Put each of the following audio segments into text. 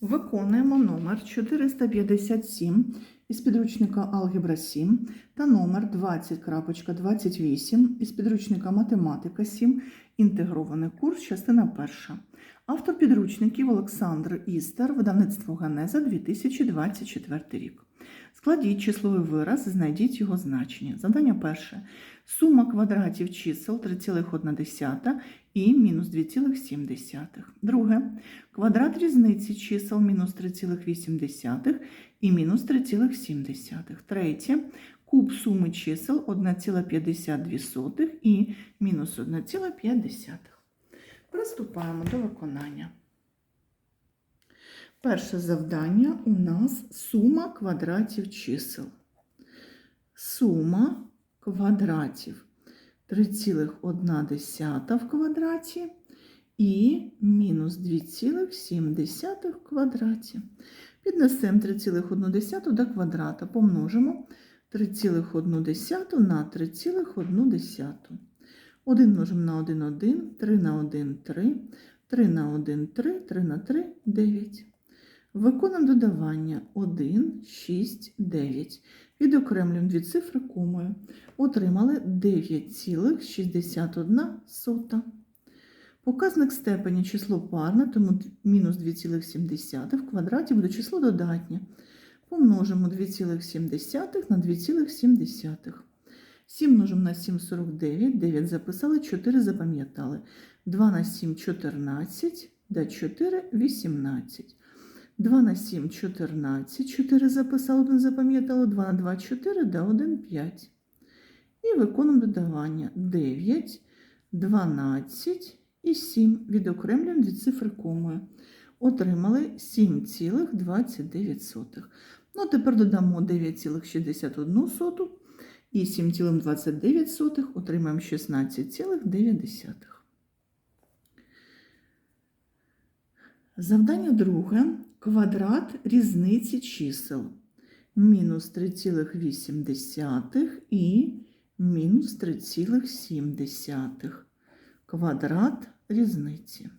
Виконуємо номер 457 із підручника Алгебра 7 та номер 20.28 із підручника Математика 7. Інтегрований курс, частина перша. Автор підручників Олександр Істер, видавництво Генеза 2024 рік. Складіть числовий вираз, знайдіть його значення. Завдання перше. Сума квадратів чисел 3,1 і мінус 2,7. Друге. Квадрат різниці чисел мінус 3,8 і мінус 3,7. Третє. Куб суми чисел 1,52 і мінус 1,5. Приступаємо до виконання. Перше завдання у нас сума квадратів чисел. Сума квадратів 3,1 в квадраті і мінус 2,7 в квадраті. Піднесемо 3,1 до квадрата, помножимо 3,1 на 3,1. 1 множимо на 1, 1, 3 на 1, 3, 3 на 1, 3, 3 на 3, 9. Виконуємо додавання 1, 6, 9. Відокремлюємо дві цифри комою. Отримали 9,61. Показник степені число парне, тому мінус 2,7 в квадраті буде число додатнє. Помножимо 2,7 на 2,7. 7 множимо на 7 – 49, 9 записали, 4 запам'ятали. 2 на 7 – 14, да 4 – 18. 2 на 7 – 14, 4 записали, 1 запам'ятали, 2 на 2 – 4, да 1 – 5. І виконуємо додавання 9, 12 і 7. Відокремлюємо дві цифри комою. Отримали 7,29. Ну, тепер додамо 9,61 і 7,29 отримаємо 16,9. Завдання друге. Квадрат різниці чисел. Мінус 3,8 і мінус 3,7. Квадрат різниці.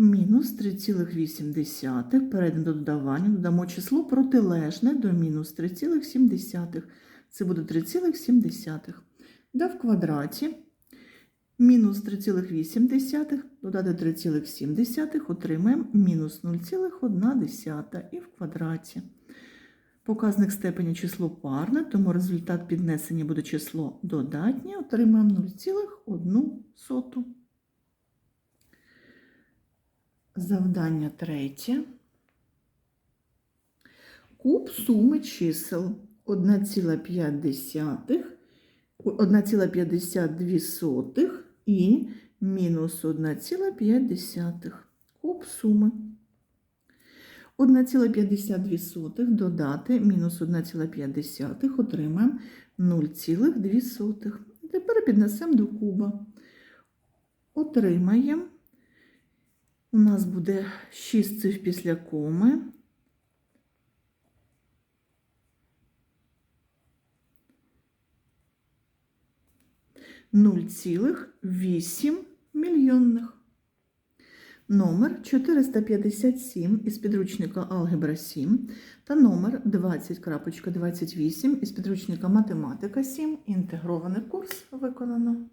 Мінус 3,8. Перейдемо до додавання. Додамо число протилежне до мінус 3,7. Це буде 3,7. Да в квадраті. Мінус 3,8 додати 3,7 отримаємо мінус 0,1 і в квадраті. Показник степені число парне, тому результат піднесення буде число додатнє, отримаємо 0,1. Завдання третє. Куб суми чисел 1,5 1,52 і мінус 1,5 куб суми. 1,52 додати мінус 1,5 отримаємо 0,2. Тепер піднесемо до куба. Отримаємо. У нас буде 6 цифр після коми. Нуль цілих вісім мільйонних. Номер 457 із підручника Алгебра 7 та номер 20.28 із підручника Математика 7. Інтегрований курс виконано.